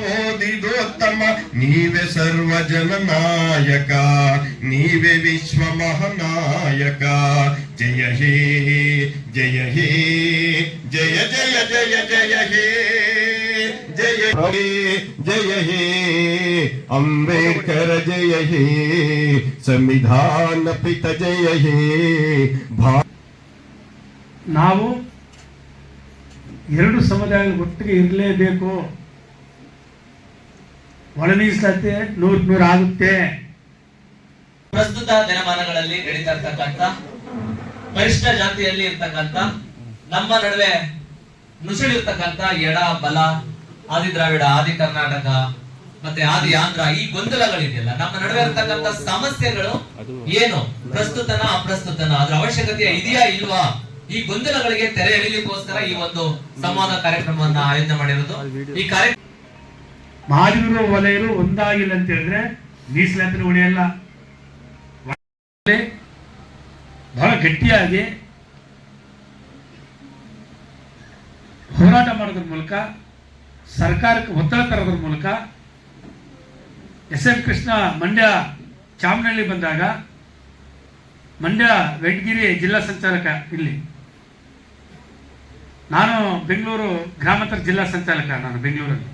ಓದಿದೋತ್ತಮ ನೀವೇ ಸರ್ವ ಜನನಾಯಕ. ನೀವೇ ವಿಶ್ವ ಮಹಾನಾಯಕ. ಜಯ ಹೇ ಜಯ ಹೇ, ಜಯ ಜಯ ಜಯ ಜಯ ಹೇ ಜಯ ಹೇ ಜಯ ಹೇ. ಅಂಬೇಡ್ಕರ ಜಯ ಹೇ, ಸಂವಿಧಾನ ಪಿತ ಜಯ ಹೇ. ಭಾ ನಾವು ಎರಡು ಸಮುದಾಯಗಳು ಒಟ್ಟಿಗೆ ಇರಲೇಬೇಕು. ಒಳ ನೂರ್ ನೂರು ಆಗುತ್ತೆ. ಪ್ರಸ್ತುತ ದಿನಮಾನಗಳಲ್ಲಿ ನಡೀತಾ ಇರ್ತಕ್ಕಂಥ ಪರಿಷ್ಠ ಜಾತಿಯಲ್ಲಿ ಇರ್ತಕ್ಕಂಥ ನಮ್ಮ ನಡುವೆ ನುಸುಳಿರ್ತಕ್ಕಂಥ ಎಡ, ಬಲ ಆದಿ ದ್ರಾವಿಡ ಆದಿ ಕರ್ನಾಟಕ ಮತ್ತೆ ಆದಿ ಆಂಧ್ರ ಈ ಗೊಂದಲಗಳಿದೆಯಲ್ಲ. ನಮ್ಮ ನಡುವೆ ಇರ್ತಕ್ಕಂಥ ಸಮಸ್ಯೆಗಳು ಏನು? ಪ್ರಸ್ತುತನ, ಅಪ್ರಸ್ತುತನ. ಅದ್ರ ಅವಶ್ಯಕತೆ ಇದೆಯಾ ಇಲ್ವಾ? ಈ ಗೊಂದಲಗಳಿಗೆ ತೆರೆ ಎಳಿಲಿಕ್ಕೋಸ್ಕರ ಈ ಒಂದು ಸಂವಾದ ಕಾರ್ಯಕ್ರಮವನ್ನ ಆಯೋಜನೆ ಮಾಡಿರೋದು. ಈ ಕಾರ್ಯ ಮಾದಿಗರು ವಲಯರು ಒಂದಾಗಿಲ್ಲ ಅಂತ ಹೇಳಿದ್ರೆ ಮೀಸಲಾತಿನ ಉಳಿಯಲ್ಲ. ಬಹಳ ಗಟ್ಟಿಯಾಗಿ ಹೋರಾಟ ಮಾಡೋದ್ರ ಮೂಲಕ, ಸರ್ಕಾರಕ್ಕೆ ಒತ್ತಡ ತರೋದ್ರ ಮೂಲಕ ಎಸ್ ಎಂ ಕೃಷ್ಣ ಮಂಡ್ಯ ಚಾಮನಹಳ್ಳಿ ಬಂದಾಗ ಮಂಡ್ಯ ವೆಂಟಗಿರಿ ಜಿಲ್ಲಾ ಸಂಚಾಲಕ ಇಲ್ಲಿ. ನಾನು ಬೆಂಗಳೂರು ಗ್ರಾಮಾಂತರ ಜಿಲ್ಲಾ ಸಂಚಾಲಕ ನಾನು ಬೆಂಗಳೂರಲ್ಲಿ.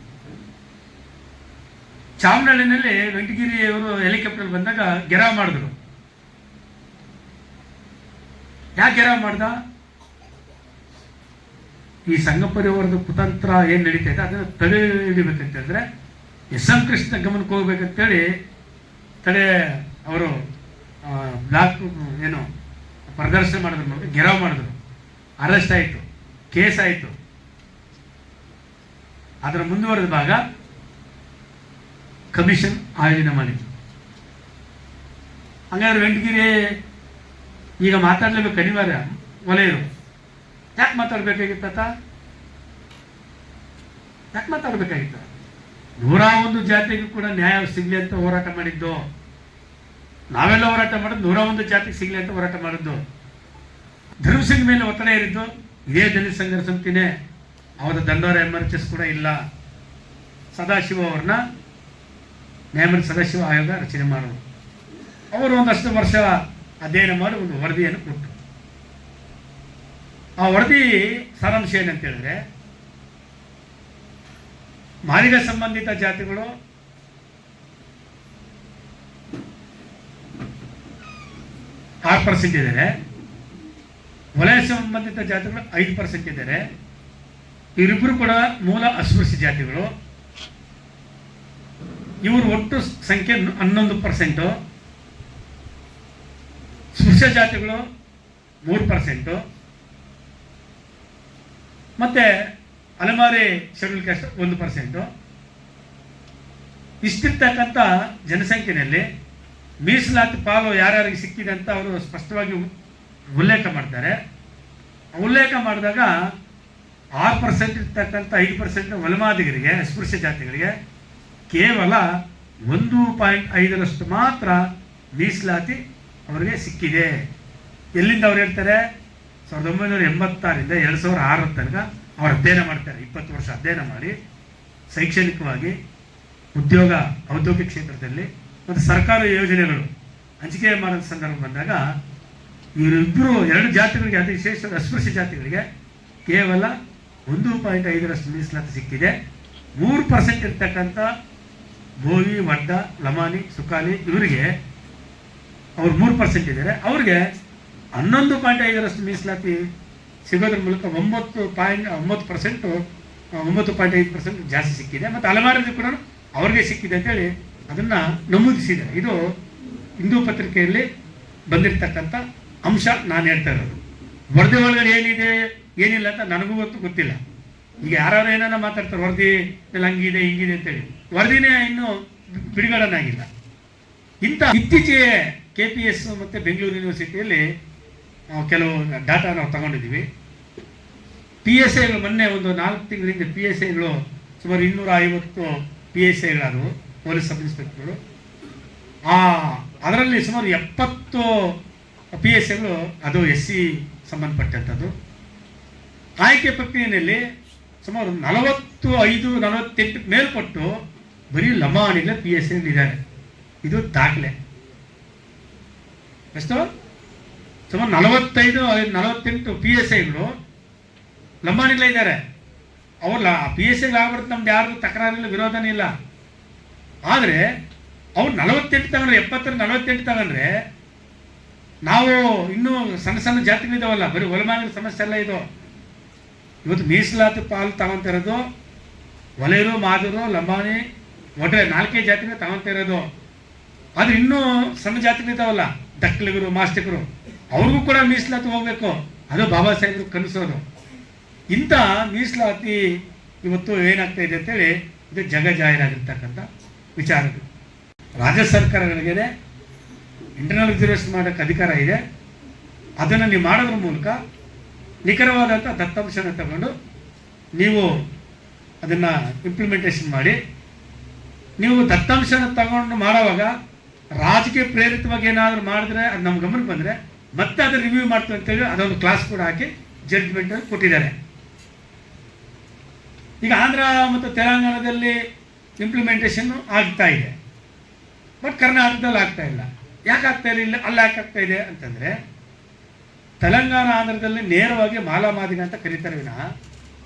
ಚಾಮನಹಳ್ಳಿನಲ್ಲಿ ವೆಂಕಟಗಿರಿಯವರು ಹೆಲಿಕಾಪ್ಟರ್ ಬಂದಾಗ ಗೆರ ಮಾಡಿದ್ರು. ಯಾಕೆ ಗೆರಾವ್ ಮಾಡ್ದ? ಈ ಸಂಘ ಪರಿವಾರದ ಕುತಂತ್ರ ಏನು ನಡೀತಾ ಇದೆ, ಅದನ್ನ ತಡೆ ಹಿಡಿಬೇಕಂತಂದ್ರೆ ಎಸ್ ಎಂ ಕೃಷ್ಣ ಗಮನಕ್ಕೆ ಹೋಗ್ಬೇಕಂತೇಳಿ ತಡೆ ಅವರು ಬ್ಲಾಕ್, ಏನು, ಪ್ರದರ್ಶನ ಮಾಡಿದ್ರು ನೋಡಿ, ಗೆರಾವ್ ಮಾಡಿದ್ರು. ಅರೆಸ್ಟ್ ಆಯಿತು, ಕೇಸ್ ಆಯಿತು. ಅದರ ಮುಂದುವರೆದ ಭಾಗ ಕಮಿಷನ್ ಆಯೋಜನೆ ಮಾಡಿದ್ರು. ಹಂಗಾದ್ರೆ ವೆಂಕಟಗಿರಿ ಈಗ ಮಾತಾಡಲೇಬೇಕು ಅನಿವಾರ್ಯ ವಲಯರು. ಯಾಕೆ ಮಾತಾಡ್ಬೇಕಾಗಿತ್ತ ಯಾಕೆ ಮಾತಾಡ್ಬೇಕಾಗಿತ್ತ? ನೂರ ಒಂದು ಜಾತಿಗೂ ಕೂಡ ನ್ಯಾಯ ಸಿಗಲಿ ಅಂತ ಹೋರಾಟ ಮಾಡಿದ್ದು. ನಾವೆಲ್ಲ ಹೋರಾಟ ಮಾಡೋದು ನೂರ ಒಂದು ಜಾತಿಗೆ ಸಿಗಲಿ ಅಂತ ಹೋರಾಟ ಮಾಡಿದ್ದು. ಧರ್ಮಸಿಂಗ್ ಮೇಲೆ ಒತ್ತಡ ಏರಿದ್ದು, ಇದೇ ದಲಿತ ಸಂಘರ್ಷ ಅವರ ದಂಡೋರ ಎಂ ಆರ್ ಕೂಡ ಇಲ್ಲ. ಸದಾಶಿವ ಅವ್ರನ್ನ ನ್ಯಾಯಮಂತ್ರಿ ಸದಸ್ಯ ಆಯೋಗ ರಚನೆ ಮಾಡೋದು ಅವರು ಒಂದಷ್ಟು ವರ್ಷ ಅಧ್ಯಯನ ಮಾಡಿ ಒಂದು ವರದಿಯನ್ನು ಕೊಟ್ಟರು. ಆ ವರದಿ ಸಾರಾಂಶ ಏನಂತ ಹೇಳಿದ್ರೆ ಮಾಲಿಗ ಸಂಬಂಧಿತ ಜಾತಿಗಳು ಆರು ಪರ್ಸೆಂಟ್ ಇದ್ದಾರೆ. ವಲಯ ಸಂಬಂಧಿತ ಜಾತಿಗಳು ಐದು ಪರ್ಸೆಂಟ್ ಇದ್ದಾರೆ. ಇವರಿಬ್ಬರು ಕೂಡ ಮೂಲ ಅಸ್ಪೃಶ್ಯ ಜಾತಿಗಳು. ಇವರು ಒಟ್ಟು ಸಂಖ್ಯೆ ಹನ್ನೊಂದು ಪರ್ಸೆಂಟು ಸ್ಪೃಶ್ಯ ಜಾತಿಗಳು ಮೂರು ಪರ್ಸೆಂಟು ಮತ್ತೆ ಅಲೆಮಾರಿ ಶೆಡ್ಯೂಲ್ ಕ್ಯಾಸ್ಟ್ ಒಂದು ಪರ್ಸೆಂಟು ಇಷ್ಟಿರ್ತಕ್ಕಂಥ ಜನಸಂಖ್ಯೆಯಲ್ಲಿ ಮೀಸಲಾತಿ ಪಾಲು ಯಾರ್ಯಾರಿಗೆ ಸಿಕ್ಕಿದೆ ಅಂತ ಅವರು ಸ್ಪಷ್ಟವಾಗಿ ಉಲ್ಲೇಖ ಮಾಡ್ತಾರೆ. ಉಲ್ಲೇಖ ಮಾಡಿದಾಗ ಆರು ಪರ್ಸೆಂಟ್ ಇರ್ತಕ್ಕಂಥ ಐದು ಪರ್ಸೆಂಟ್ ಒಲಮಾದಿಗರಿಗೆ ಅಸ್ಪೃಶ್ಯ ಜಾತಿಗಳಿಗೆ ಕೇವಲ ಒಂದು ಪಾಯಿಂಟ್ ಐದರಷ್ಟು ಮಾತ್ರ ಮೀಸಲಾತಿ ಅವರಿಗೆ ಸಿಕ್ಕಿದೆ. ಎಲ್ಲಿಂದ ಅವ್ರು ಹೇಳ್ತಾರೆ? ಸಾವಿರದ ಒಂಬೈನೂರ ಎಂಬತ್ತಾರಿಂದ ಎರಡು ಸಾವಿರ ಆರರ ತನಕ ಅವರು ಅಧ್ಯಯನ ಮಾಡ್ತಾರೆ. ಇಪ್ಪತ್ತು ವರ್ಷ ಅಧ್ಯಯನ ಮಾಡಿ ಶೈಕ್ಷಣಿಕವಾಗಿ ಉದ್ಯೋಗ, ಔದ್ಯೋಗಿಕ ಕ್ಷೇತ್ರದಲ್ಲಿ ಮತ್ತು ಸರ್ಕಾರಿ ಯೋಜನೆಗಳು. ಹಂಚಿಕೆ ಮಾಡಿದ ಸಂದರ್ಭ ಬಂದಾಗ ಇವರಿಬ್ಬರು ಎರಡು ಜಾತಿಗಳಿಗೆ, ಅತಿ ವಿಶೇಷ ಅಸ್ಪೃಶ್ಯ ಜಾತಿಗಳಿಗೆ ಕೇವಲ ಒಂದು ಪಾಯಿಂಟ್ ಐದರಷ್ಟು ಮೀಸಲಾತಿ ಸಿಕ್ಕಿದೆ. ಮೂರು ಪರ್ಸೆಂಟ್ ಇರ್ತಕ್ಕಂಥ ಗೋವಿ ವಡ್ಡ ಲಮಾನಿ ಸುಖಾಲಿ ಇವರಿಗೆ ಅವ್ರು ಮೂರು ಪರ್ಸೆಂಟ್ ಇದ್ದಾರೆ. ಅವ್ರಿಗೆ ಹನ್ನೊಂದು ಪಾಯಿಂಟ್ ಐದರಷ್ಟು ಮೀಸಲಾತಿ ಸಿಗೋದ್ರ ಮೂಲಕ ಒಂಬತ್ತು ಪಾಯಿಂಟ್, ಒಂಬತ್ತು ಪರ್ಸೆಂಟು ಒಂಬತ್ತು ಪಾಯಿಂಟ್ ಐದು ಪರ್ಸೆಂಟ್ ಜಾಸ್ತಿ ಸಿಕ್ಕಿದೆ. ಮತ್ತು ಹಲವಾರು ಕೂಡ ಅವ್ರಿಗೆ ಸಿಕ್ಕಿದೆ ಅಂತೇಳಿ ಅದನ್ನು ನಮೂದಿಸಿದೆ ಇದು ಹಿಂದೂ ಪತ್ರಿಕೆಯಲ್ಲಿ ಬಂದಿರತಕ್ಕಂಥ ಅಂಶ ನಾನು ಹೇಳ್ತಾ ಇರೋದು. ವರದಿ ಒಳಗಡೆ ಏನಿದೆ, ಏನಿಲ್ಲ ಅಂತ ನನಗೂ ಗೊತ್ತು ಗೊತ್ತಿಲ್ಲ. ಈಗ ಯಾರು ಏನಾರ ಮಾತಾಡ್ತಾರೆ, ವರದಿ ಹಂಗಿದೆ, ಹಿಂಗಿದೆ ಅಂತೇಳಿ. ವರದಿನೇ ಇನ್ನೂ ಬಿಡುಗಡೆನಾಗಿಲ್ಲ. ಇಂಥ ಇತ್ತೀಚೆಗೆ ಕೆ ಪಿ ಎಸ್ ಮತ್ತು ಬೆಂಗಳೂರು ಯೂನಿವರ್ಸಿಟಿಯಲ್ಲಿ ನಾವು ಕೆಲವು ಡಾಟಾ ನಾವು ತಗೊಂಡಿದ್ದೀವಿ. ಪಿ ಎಸ್ ಐಗಳು ಮೊನ್ನೆ ಒಂದು ನಾಲ್ಕು ತಿಂಗಳಿಂದ ಪಿ ಎಸ್ ಐಗಳು ಸುಮಾರು ಇನ್ನೂರ ಐವತ್ತು ಪಿ ಎಸ್ ಐಗಳಾದವು ಪೊಲೀಸ್ ಸಬ್ ಇನ್ಸ್ಪೆಕ್ಟರ್ಗಳು ಆ, ಅದರಲ್ಲಿ ಸುಮಾರು ಎಪ್ಪತ್ತು ಪಿ ಎಸ್ ಐಗಳು ಅದು ಎಸ್ ಸಿ ಸಂಬಂಧಪಟ್ಟಂಥದ್ದು. ಆಯ್ಕೆ ಪ್ರಕ್ರಿಯೆಯಲ್ಲಿ ಸುಮಾರು ನಲವತ್ತು ಐದು, ನಲವತ್ತೆಂಟು ಮೇಲ್ಪಟ್ಟು ಬರೀ ಲಮಾಣಿಗಳ ಪಿ ಎಸ್ ಇದ್ದಾರೆ. ಇದು ದಾಖಲೆ. ಎಷ್ಟು? ಸುಮಾರು ನಲವತ್ತೈದು, ನಲವತ್ತೆಂಟು ಪಿ ಎಸ್ ಐಗಳು ಲಂಬಾಣಿಗಳೇ ಇದ್ದಾರೆ. ಅವ್ರಲ್ಲ ಆ ಪಿ ಎಸ್ ಐಗಳಾಗ್ಬಿಡುತ್ತೆ ನಮ್ದು ಯಾರು ತಕರಾರಿಲ್ಲ, ವಿರೋಧನೇ ಇಲ್ಲ. ಆದರೆ ಅವ್ರು ನಲವತ್ತೆಂಟು ತಗೊಂಡ್ರೆ ಎಪ್ಪತ್ತರ ನಲವತ್ತೆಂಟು ತಗೊಂಡ್ರೆ ನಾವು ಇನ್ನೂ ಸಣ್ಣ ಸಣ್ಣ ಜಾತಿಗಳಿದ್ದಾವಲ್ಲ ಬರೀ ಹೊಲಮಾನಿನ ಸಮಸ್ಯೆ ಎಲ್ಲ ಇದು. ಇವತ್ತು ಮೀಸಲಾತಿ ಪಾಲು ತಗೊಂತಿರೋದು ಒಲೆಯರು ಮಾದರು, ಲಂಬಾಣಿ ಒಟ್ರೆ ನಾಲ್ಕೇ ಜಾತಿನೇ ತಗೊಂತಿರೋದು ಆದ್ರೆ ಇನ್ನೂ ಸಣ್ಣ ಜಾತಿಗಳಿದ್ದಾವಲ್ಲ ದಕ್ಕಲಿಗರು ಮಾಸ್ತಿಕರು, ಅವ್ರಿಗೂ ಕೂಡ ಮೀಸಲಾತಿ ಹೋಗ್ಬೇಕು. ಅದು ಬಾಬಾ ಸಾಹೇಬರು ಕನಸೋದು. ಇಂಥ ಮೀಸಲಾತಿ ಇವತ್ತು ಏನಾಗ್ತಾ ಇದೆ ಅಂತೇಳಿ ಇದು ಜಗ ಜಾಹೀರಾಗಿರ್ತಕ್ಕಂಥ ವಿಚಾರಗಳು ರಾಜ್ಯ ಸರ್ಕಾರಗಳಿಗೆ ಇಂಟರ್ನಲ್ ರಿಸರ್ವೇಷನ್ ಮಾಡೋಕ್ಕೆ ಅಧಿಕಾರ ಇದೆ. ಅದನ್ನು ನೀವು ಮಾಡೋದ್ರ ಮೂಲಕ ನಿಖರವಾದಂಥ ದತ್ತಾಂಶನ ತಗೊಂಡು ನೀವು ಅದನ್ನು ಇಂಪ್ಲಿಮೆಂಟೇಷನ್ ಮಾಡಿ. ನೀವು ದತ್ತಾಂಶನ ತಗೊಂಡು ಮಾಡೋವಾಗ ರಾಜಕೀಯ ಪ್ರೇರಿತವಾಗಿ ಏನಾದರೂ ಮಾಡಿದ್ರೆ ಅದು ನಮ್ಮ ಗಮನಕ್ಕೆ ಬಂದರೆ ಮತ್ತೆ ಅದು ರಿವ್ಯೂ ಮಾಡ್ತೀವಿ ಅಂತೇಳಿ ಅದೊಂದು ಕ್ಲಾಸ್ ಕೂಡ ಹಾಕಿ ಜಡ್ಜ್ಮೆಂಟ್ ಕೊಟ್ಟಿದ್ದಾರೆ. ಈಗ ಆಂಧ್ರ ಮತ್ತು ತೆಲಂಗಾಣದಲ್ಲಿ ಇಂಪ್ಲಿಮೆಂಟೇಷನ್ನು ಆಗ್ತಾ ಇದೆ. ಬಟ್ ಕರ್ನಾಟಕದಲ್ಲಿ ಆಗ್ತಾ ಇಲ್ಲ. ಯಾಕೆ ಆಗ್ತಾ ಇಲ್ಲ, ಅಲ್ಲಿ ಯಾಕೆ ಆಗ್ತಾ ಇದೆ ಅಂತಂದರೆ ತೆಲಂಗಾಣ ಆಂಧ್ರದಲ್ಲಿ ನೇರವಾಗಿ ಮಾಲಾಮಾದಿನ ಅಂತ ಕರೀತಾರೆ ವಿನಃ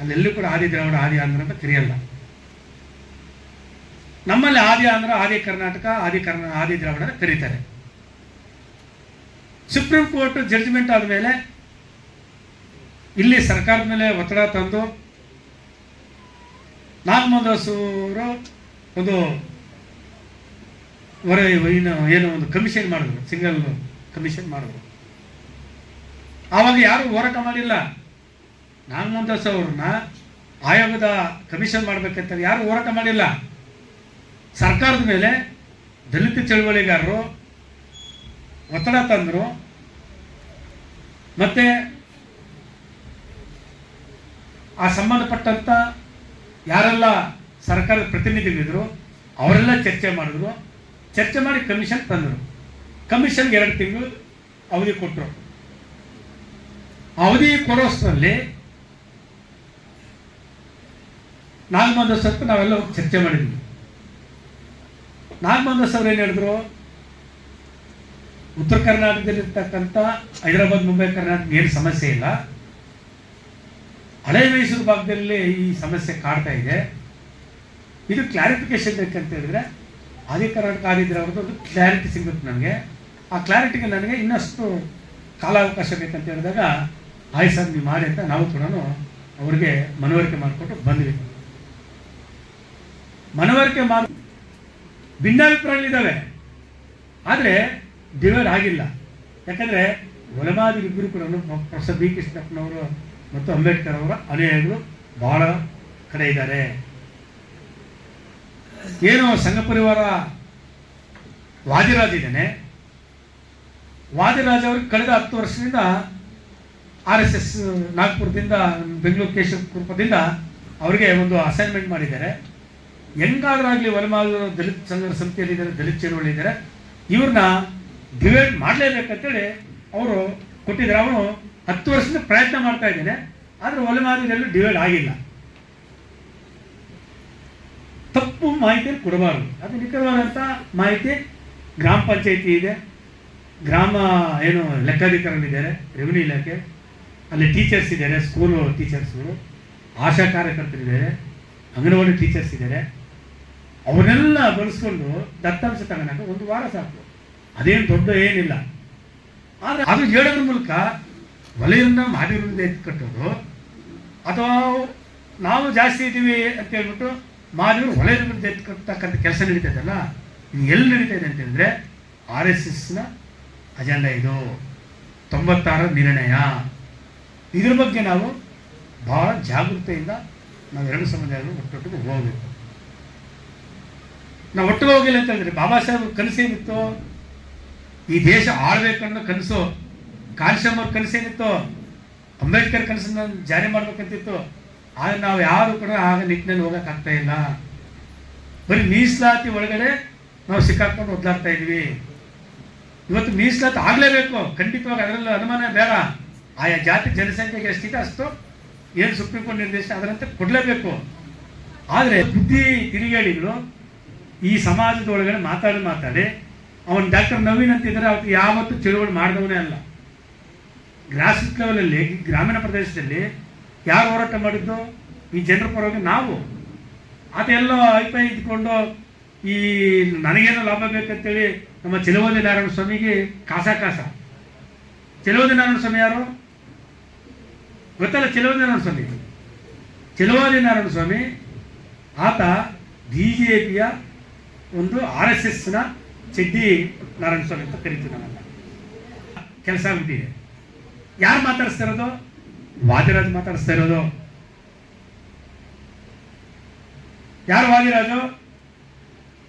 ಅಲ್ಲೆಲ್ಲೂ ಕೂಡ ಆದಿ ದ್ರಾವಿಡ, ಆದಿ ಆಂಧ್ರ ಅಂತ ಕರೆಯಲ್ಲ. ನಮ್ಮಲ್ಲಿ ಆದಿ ಆಂಧ್ರ, ಆದಿ ಕರ್ನಾಟಕ, ಆದಿ ಕರ್ನಾ, ಆದಿ ದ್ರಾವಿಡ ಅಂತ ಕರೀತಾರೆ. ಸುಪ್ರೀಂ ಕೋರ್ಟ್ ಜಡ್ಜ್ಮೆಂಟ್ ಆದಮೇಲೆ ಇಲ್ಲಿ ಸರ್ಕಾರದ ಮೇಲೆ ಒತ್ತಡ ತಂದು ನಾಗಮಂದಸೂರು ಒಂದು ಹೊರ ಏನು ಏನು ಒಂದು ಕಮಿಷನ್ ಮಾಡಿದ್ರು ಸಿಂಗಲ್ ಕಮಿಷನ್ ಮಾಡಿದ್ರು. ಆವಾಗ ಯಾರು ಹೋರಾಟ ಮಾಡಿಲ್ಲ. ನಾಗಮಂದಸ್ ಅವ್ರನ್ನ ಆಯೋಗದ ಕಮಿಷನ್ ಮಾಡ್ಬೇಕಂತ ಯಾರು ಹೋರಾಟ ಮಾಡಿಲ್ಲ. ಸರ್ಕಾರದ ಮೇಲೆ ದಲಿತ ಚಳುವಳಿಗಾರರು ಒತ್ತಡ ತಂದರು. ಮತ್ತೆ ಆ ಸಂಬಂಧಪಟ್ಟಂತ ಯಾರೆಲ್ಲ ಸರ್ಕಾರದ ಪ್ರತಿನಿಧಿಗಳಿದ್ರು, ಅವರೆಲ್ಲ ಚರ್ಚೆ ಮಾಡಿದ್ರು. ಚರ್ಚೆ ಮಾಡಿ ಕಮಿಷನ್ ತಂದರು. ಕಮಿಷನ್ಗೆ ಎರಡು ತಿಂಗಳು ಅವಧಿ ಕೊಟ್ಟರು ಅವಧಿ ಕೊಡೋಷ್ಟರಲ್ಲಿ ನಾಗಮಂದ ಸತ್ತು ನಾವೆಲ್ಲ ಚರ್ಚೆ ಮಾಡಿದ್ವಿ. ನಾಗಮಂದ ಸರ್ ಏನು ಹೇಳಿದ್ರು? ಉತ್ತರ ಕರ್ನಾಟಕದಲ್ಲಿರ್ತಕ್ಕಂಥ ಹೈದರಾಬಾದ್, ಮುಂಬೈ, ಕರ್ನಾಟಕ ಏನು ಸಮಸ್ಯೆ ಇಲ್ಲ. ಹಳೆ ಮೈಸೂರು ಭಾಗದಲ್ಲಿ ಈ ಸಮಸ್ಯೆ ಕಾಡ್ತಾ ಇದೆ. ಇದು ಕ್ಲಾರಿಫಿಕೇಶನ್ ಬೇಕಂತ ಹೇಳಿದ್ರೆ, ಆದಿ ಕರ್ನಾಟಕ ಆದಿದ್ರೆ ಅವ್ರದ್ದು ಒಂದು ಕ್ಲಾರಿಟಿ ಸಿಗುತ್ತೆ ನನಗೆ. ಆ ಕ್ಲಾರಿಟಿಗೆ ನನಗೆ ಇನ್ನಷ್ಟು ಕಾಲಾವಕಾಶ ಬೇಕಂತ ಹೇಳಿದಾಗ ಆಯ್ತು ಸರ್ ನೀವು ಮಾಡಿ ಅಂತ ನಾವು ಕೂಡ ಅವ್ರಿಗೆ ಮನವರಿಕೆ ಮಾಡಿಕೊಟ್ಟು ಬಂದ್ವಿ. ಮನವರಿಕೆ ಮಾಡಿ, ಭಿನ್ನಾಭಿಪ್ರಾಯಗಳಿದ್ದಾವೆ. ಆದರೆ ಡಿವೈಡ್ ಆಗಿಲ್ಲ ಯಾಕಂದರೆ ಒಲಮಾದಿ ಇಬ್ಬರು ಕೂಡ ಪ್ರೊಫೆಸರ್ ಬಿ ಕೃಷ್ಣಪ್ಪನವರು ಮತ್ತು ಅಂಬೇಡ್ಕರ್ ಅವರ ಅನುಯಾಯಿಗಳು ಬಹಳ ಕಡೆ ಇದ್ದಾರೆ. ಏನು ಸಂಘ ಪರಿವಾರ ವಾದಿರಾಜ್ ಇದ್ದಾನೆ. ವಾದಿರಾಜ್ ಅವರು ಕಳೆದ ಹತ್ತು ವರ್ಷದಿಂದ ಆರ್ ಎಸ್ ಎಸ್ ನಾಗ್ಪುರದಿಂದ, ಬೆಂಗಳೂರು ಕೇಶವ ಕೃಪದಿಂದ ಅವರಿಗೆ ಒಂದು ಅಸೈನ್ಮೆಂಟ್ ಮಾಡಿದ್ದಾರೆ. ಹೆಂಗಾದ್ರಾಗಲಿ ವನಮಾಲ ದಲಿತ ಸಂಘ ಸಮಿತಿಯಲ್ಲಿದ್ದಾರೆ ದಲಿತ ಚಳುವಳಿ ಇದ್ದಾರೆ, ಇವ್ರನ್ನ ಡಿವೈಡ್ ಮಾಡಲೇಬೇಕಂತೇಳಿ ಅವರು ಕೊಟ್ಟಿದ್ದಾರೆ. ಅವನು ಹತ್ತು ವರ್ಷದಿಂದ ಪ್ರಯತ್ನ ಮಾಡ್ತಾ ಇದ್ದೇನೆ, ಆದರೆ ಒಲೆಮಾದಿಗೆಲ್ಲೂ ಡಿವೈಡ್ ಆಗಿಲ್ಲ. ತಪ್ಪು ಮಾಹಿತಿಯನ್ನು ಕೊಡಬಾರದು. ಅದು ನಿಖರವಾದಂಥ ಮಾಹಿತಿ ಗ್ರಾಮ ಪಂಚಾಯಿತಿ ಇದೆ. ಗ್ರಾಮ ಏನು ಲೆಕ್ಕಾಧಿಕಾರಿಗಳಿದ್ದಾರೆ ರೆವಿನ್ಯೂ ಇಲಾಖೆ. ಅಲ್ಲಿ ಟೀಚರ್ಸ್ ಇದ್ದಾರೆ ಸ್ಕೂಲು ಟೀಚರ್ಸ್ಗಳು ಆಶಾ ಕಾರ್ಯಕರ್ತರಿದ್ದಾರೆ, ಅಂಗನವಾಡಿ ಟೀಚರ್ಸ್ ಇದ್ದಾರೆ. ಅವನ್ನೆಲ್ಲ ಬಳಸ್ಕೊಂಡು ದತ್ತಾಂಶ ತಗೊಳಕ್ಕೆ ಒಂದು ವಾರ ಸಾಕು. ಅದೇನು ದೊಡ್ಡ ಏನಿಲ್ಲ. ಆದರೆ ಅದು ಹೇಳೋದ್ರ ಮೂಲಕ ಒಲೆಯನ್ನು ಮಾಡಿರೋದೇ ಕಟ್ಟೋದು. ಅಥವಾ ನಾವು ಜಾಸ್ತಿ ಇದ್ದೀವಿ ಅಂತ ಹೇಳ್ಬಿಟ್ಟು ಮಾದಿವರು ಒಲೆಯ ವಿರುದ್ಧ ಎತ್ಕಟ್ಟತಕ್ಕಂಥ ಕೆಲಸ ನಡೀತದಲ್ಲ ಇದು ಎಲ್ಲಿ ನಡೀತಾ ಇದೆ ಅಂತಂದರೆ ಆರ್ ಎಸ್ ಎಸ್ನ ಅಜೆಂಡಾ ಇದು. ತೊಂಬತ್ತಾರ ನಿರ್ಣಯ. ಇದ್ರ ಬಗ್ಗೆ ನಾವು ಬಹಳ ಜಾಗೃತೆಯಿಂದ ನಾವು ಎರಡು ಸಮುದಾಯಗಳು ಒಟ್ಟೊಟ್ಟಿಗೆ ಹೋಗಬೇಕು. ನಾವು ಒಟ್ಟಿಗೆ ಹೋಗಿಲ್ಲ ಅಂತ ಹೇಳಿದ್ರೆ ಬಾಬಾ ಸಾಹೇಬ್ ಕನಸೇನಿತ್ತು ಈ ದೇಶ ಆಳ್ಬೇಕನ್ನೋ ಕನಸು ಅವ್ರ ಕನಸೇನಿತ್ತು ಅಂಬೇಡ್ಕರ್ ಕನಸನ್ನ ಜಾರಿ ಮಾಡ್ಬೇಕಂತಿತ್ತು. ಆದರೆ ನಾವು ಯಾರು ಕೂಡ ಆಗ ನಿಟ್ಟಿನಲ್ಲಿ ಹೋಗೋಕ್ಕಾಗ್ತಾ ಇಲ್ಲ. ಬರೀ ಮೀಸಲಾತಿ ಒಳಗಡೆ ನಾವು ಸಿಕ್ಕಾಕೊಂಡು ಒದ್ದಾಡ್ತಾ ಇದ್ವಿ. ಇವತ್ತು ಮೀಸಲಾತಿ ಆಗಲೇಬೇಕು. ಖಂಡಿತವಾಗಿ ಅದರಲ್ಲೂ ಅನುಮಾನ ಬೇಡ. ಆಯಾ ಜಾತಿ ಜನಸಂಖ್ಯೆಗೆ ಎಷ್ಟಿದೆ ಅಷ್ಟು ಏನು ಸುಪ್ರೀಂ ಕೋರ್ಟ್ ನಿರ್ದೇಶನ ಅದರಂತೆ ಕೊಡಲೇಬೇಕು. ಆದರೆ ಬುದ್ಧಿ ತಿರುಗೇಳಿಗಳು ಈ ಸಮಾಜದ ಒಳಗಡೆ ಮಾತಾಡಿ ಮಾತಾಡಿ, ಅವನು ಡಾಕ್ಟರ್ ನವೀನ್ ಅಂತಿದ್ರೆ ಅವತ್ತು ಯಾವತ್ತೂ ಚಳುವಳಿ ಮಾಡಿದವನೇ ಅಲ್ಲ. ಗ್ರಾಸ್ ಲೆವೆಲಲ್ಲಿ ಗ್ರಾಮೀಣ ಪ್ರದೇಶದಲ್ಲಿ ಯಾರು ಹೋರಾಟ ಮಾಡಿದ್ದು? ಈ ಜನರ ಪರವಾಗಿ ನಾವು. ಆತ ಎಲ್ಲೋ ಐಪೈ ಇದ್ಕೊಂಡು ಈ ನನಗೇನೋ ಲಾಭ ಬೇಕಂತೇಳಿ ನಮ್ಮ ಚಿಲವಲ್ಲಿ ನಾರಾಯಣ ಸ್ವಾಮಿಗೆ ಕಾಸ ಕಾಸ. ಚಿಲವಲ್ಲಿ ನಾರಾಯಣ ಸ್ವಾಮಿ ಯಾರು? ಗೊತ್ತಲ್ಲ ಚೆಲುವದಿ ನಾರಾಯಣ ಸ್ವಾಮಿ? ಚೆಲುವಾದಿ ನಾರಾಯಣ ಸ್ವಾಮಿ, ಆತ ಬಿ ಜೆ ಪಿಯ ಒಂದು ಆರ್ ಎಸ್ ಎಸ್ನ ಚೆಡ್ಡಿ ನಾರಾಯಣ ಸ್ವಾಮಿ ಅಂತ ಕರಿತೀವಿ ನಾವೆಲ್ಲ ಕೆಲಸ ಆಗ್ಬಿಟ್ಟಿದೆ. ಯಾರು ಮಾತಾಡಿಸ್ತಾ ಇರೋದು? ವಾದಿರಾಜ್ ಮಾತಾಡಿಸ್ತಾ ಇರೋದು. ಯಾರು ವಾದಿರಾಜು?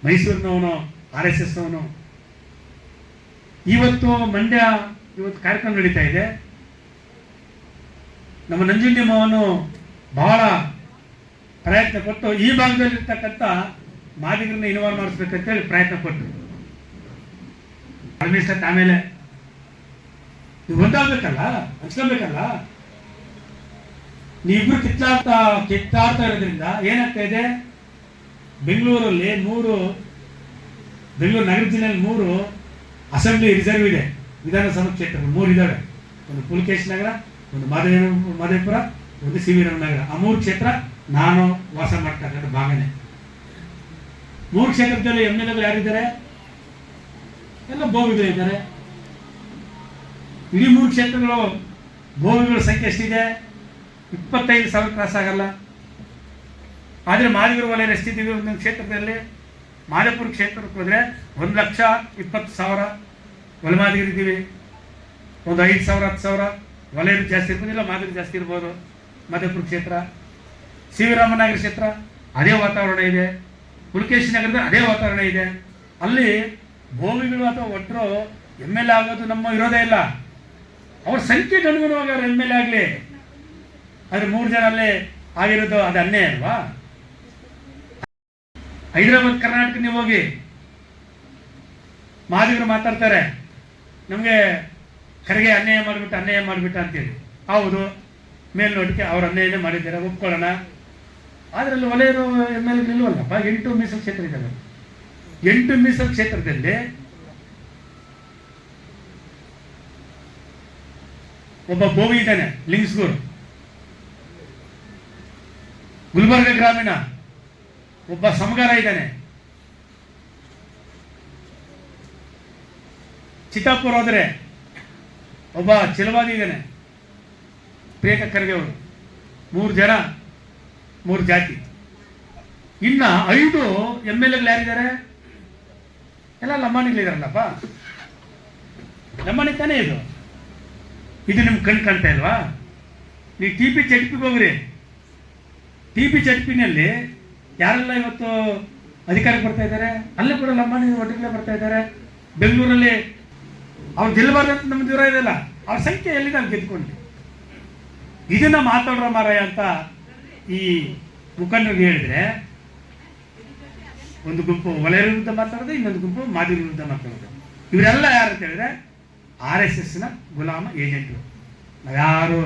ಮೈಸೂರಿನವನು, R S ಎಸ್ನವನು. ಇವತ್ತು ಮಂಡ್ಯ, ಇವತ್ತು ಕಾರ್ಯಕ್ರಮ ನಡೀತಾ ಇದೆ. ನಮ್ಮ ನಂಜುಂಡಿ ಮಾವನು ಬಹಳ ಪ್ರಯತ್ನ ಪಟ್ಟು ಈ ಭಾಗದಲ್ಲಿರ್ತಕ್ಕಂಥ ಮಾದಿಗರನ್ನ ಇನ್ವಾಲ್ವ್ ಮಾಡಿಸ್ಬೇಕಂತೇಳಿ ಪ್ರಯತ್ನ ಪಟ್ಟರು ಪರಮೇಶ್ವರ್ ಆಮೇಲೆ ನೀವು ಒಂದಾಗಬೇಕಲ್ಲ? ಹಂಚ್ಕೊಬೇಕಲ್ಲ? ನೀವಿಬ್ರು ಕಿತ್ತಾಡ್ತಾ ಕಿತ್ತಾಡ್ತಾ ಇರೋದ್ರಿಂದ ಏನಾಗ್ತಾ ಇದೆ? ಬೆಂಗಳೂರಲ್ಲಿ ಮೂರು, ಬೆಂಗಳೂರು ನಗರ ಜಿಲ್ಲೆಯಲ್ಲಿ ಮೂರು ಅಸೆಂಬ್ಲಿ ರಿಸರ್ವ್ ಇದೆ. ವಿಧಾನಸಭಾ ಕ್ಷೇತ್ರ ಮೂರು ಇದ್ದಾವೆ. ಒಂದು ಪುಲಕೇಶ್ ನಗರ ಒಂದು ಮಾದೇವ ಮಾದೇಪುರ ಒಂದು ಸಿ ವಿ ರಂಗನಗರ. ಆ ಮೂರು ಕ್ಷೇತ್ರ ನಾನು ವಾಸ ಮಾಡ್ತಕ್ಕಂಥ ಭಾಗನೆ. ಮೂರು ಕ್ಷೇತ್ರದಲ್ಲಿ ಎಂ ಎಲ್ ಎಗಳು ಯಾರಿದ್ದಾರೆ? ಎಲ್ಲ ಬೋವಿಗಳು ಇದ್ದಾರೆ. ಇಡೀ ಮೂರು ಕ್ಷೇತ್ರಗಳು ಬೋವಿಗಳ ಸಂಖ್ಯೆ ಎಷ್ಟಿದೆ? ಇಪ್ಪತ್ತೈದು ಸಾವಿರ ಕ್ರಾಸ್ ಆಗಲ್ಲ. ಆದರೆ ಮಾದಿಗರ ವಲಯ ಎಷ್ಟಿದ್ದೀವಿ ಒಂದೊಂದು ಕ್ಷೇತ್ರದಲ್ಲಿ? ಮಾದೇಪುರ ಕ್ಷೇತ್ರಕ್ಕೆ ಹೋದರೆ ಒಂದು ಲಕ್ಷ ಇಪ್ಪತ್ತು ಸಾವಿರ ಹೊಲಮಾದಿಗರಿದ್ದೀವಿ. ಒಂದು ಐದು ಸಾವಿರ, ಹತ್ತು ಸಾವಿರ. ವಲಯರು ಜಾಸ್ತಿ ಇರ್ಬೋದಿಲ್ಲ ಮಾದರಿ ಜಾಸ್ತಿ ಇರ್ಬೋದು. ಮಧುಪುರ ಕ್ಷೇತ್ರ ಸಿ ವಿ ರಾಮನಗರ ಕ್ಷೇತ್ರ, ಅದೇ ವಾತಾವರಣ ಇದೆ. ಪುಲಕೇಶಿ ನಗರದ ಅದೇ ವಾತಾವರಣ ಇದೆ. ಅಲ್ಲಿ ಭೂಮಿಗಳು ಅಥವಾ ಒಟ್ಟರು ಎಂ ಎಲ್ ಎ ಆಗೋದು ನಮ್ಮ ಇರೋದೇ ಇಲ್ಲ. ಅವ್ರ ಸಂಖ್ಯೆಗೆ ಅನುಗುಣವಾಗಿ ಅವ್ರು ಎಂ ಎಲ್ ಎ ಆಗಲಿ, ಆದರೆ ಮೂರು ಜನ ಅಲ್ಲಿ ಆಗಿರೋದು ಅದು ಅನ್ನೇ ಅಲ್ವಾ? ಹೈದರಾಬಾದ್ ಕರ್ನಾಟಕ ನೀವು ಹೋಗಿ ಮಾದಿಗರು ಮಾತಾಡ್ತಾರೆ. ನಮಗೆ ಕರೆಗೆ ಅನ್ಯಾಯ ಮಾಡಿಬಿಟ್ಟು ಅನ್ಯಾಯ ಮಾಡಿಬಿಟ್ಟ ಅಂತೇಳಿ. ಹೌದು, ಮೇಲ್ನೋಟಕ್ಕೆ ಅವ್ರು ಅನ್ಯಾಯನೇ ಮಾಡಿದ್ದಾರೆ, ಒಪ್ಕೊಳ್ಳೋಣ. ಅದರಲ್ಲಿ ವಲಯರು ಎಂ ಎಲ್ ನಿಲ್ವಲ್ಲಪ್ಪ ಎಂಟು ಮೀಸಲು ಕ್ಷೇತ್ರ ಇದ್ದಾವೆ ಎಂಟು ಮೀಸಲು ಕ್ಷೇತ್ರದಲ್ಲಿ ಒಬ್ಬ ಬೋವಿ ಇದ್ದಾನೆ, ಲಿಂಗ್ಸ್ಗೂರು. ಗುಲ್ಬರ್ಗ ಗ್ರಾಮೀಣ. ಒಬ್ಬ ಸಮಗಾರ ಇದ್ದಾನೆ. ಚಿತ್ತಾಪುರ ಹೋದರೆ ಒಬ್ಬ ಚಿಲವಾದಿ ಇದ್ದಾನೆ ಪ್ರೇಕ ಖರ್ಗೆ ಅವರು ಮೂರು ಜನ, ಮೂರು ಜಾತಿ. ಇನ್ನ ಐದು ಎಂ ಎಲ್ ಎಗಳು ಯಾರಿದ್ದಾರೆ? ಎಲ್ಲ ಲಂಬಾಣಿಗಳಿದಾರಲ್ಲಪ್ಪ ಲಂಬಾಣಿ ತಾನೇ ಇದು. ಇದು ನಿಮ್ಗೆ ಕಣ್ ಕಾಣ್ತಾ ಇಲ್ವಾ? ನೀವು ಟಿ ಪಿ ಚಟ್ಪಿಗೆ ಹೋಗ್ರಿ. ಟಿ ಪಿ ಚಟ್ಪಿನಲ್ಲಿ ಯಾರೆಲ್ಲ ಇವತ್ತು ಅಧಿಕಾರಕ್ಕೆ ಬರ್ತಾ ಇದ್ದಾರೆ? ಅಲ್ಲೂ ಕೂಡ ಲಂಬಾಣಿ ಒಟ್ಟಿಗೆ ಬರ್ತಾ ಇದ್ದಾರೆ. ಬೆಂಗಳೂರಲ್ಲಿ ಅವ್ರು ಅಂತ ನಮ್ಮ ದೂರ ಇದೆಯಲ್ಲ ಅವ್ರ ಸಂಖ್ಯೆ ಎಲ್ಲಿ ನಾವು ಗೆದ್ಕೊಂಡು ಇದನ್ನ ಮಾತಾಡ್ರ ಮಾರಾಯ ಅಂತ ಈ ಮುಖಂಡರಿಗೆ ಹೇಳಿದ್ರೆ, ಒಂದು ಗುಂಪು ವಲಯ ವಿರುದ್ಧ ಮಾತಾಡೋದು ಇನ್ನೊಂದು ಗುಂಪು ಮಾದಿ ವಿರುದ್ಧ ಮಾತಾಡೋದು ಇವರೆಲ್ಲ ಯಾರು ಅಂತ ಹೇಳಿದ್ರೆ, ಆರ್ ಎಸ್ ಎಸ್ನ ಗುಲಾಮ ಏಜೆಂಟ್ರು. ಯಾರು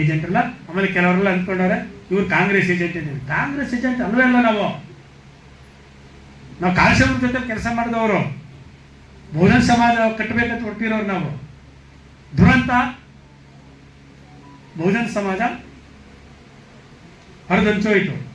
ಏಜೆಂಟ್ ಅಲ್ಲ, ಆಮೇಲೆ ಕೆಲವರೆಲ್ಲ ಅಂದ್ಕೊಂಡವ್ರೆ, ಇವ್ರು ಕಾಂಗ್ರೆಸ್ ಏಜೆಂಟ್ ಅಂತ ಕಾಂಗ್ರೆಸ್ ಏಜೆಂಟ್ ಅಲ್ವೇ ಅಲ್ಲ ನಾವು? ನಾವು ಕಾಂಗ್ರೆಸ್ ಜೊತೆ ಕೆಲಸ ಮಾಡಿದವರು. ಬಹುಜನ ಸಮಾಜ ಕಟ್ಟಬೇಕಂತ ಹೊರಟಿರೋರು ನಾವು. ದುರಂತ ಬಹುಜನ ಸಮಾಜ ಹರಿದಂಚೋಯ್ತು.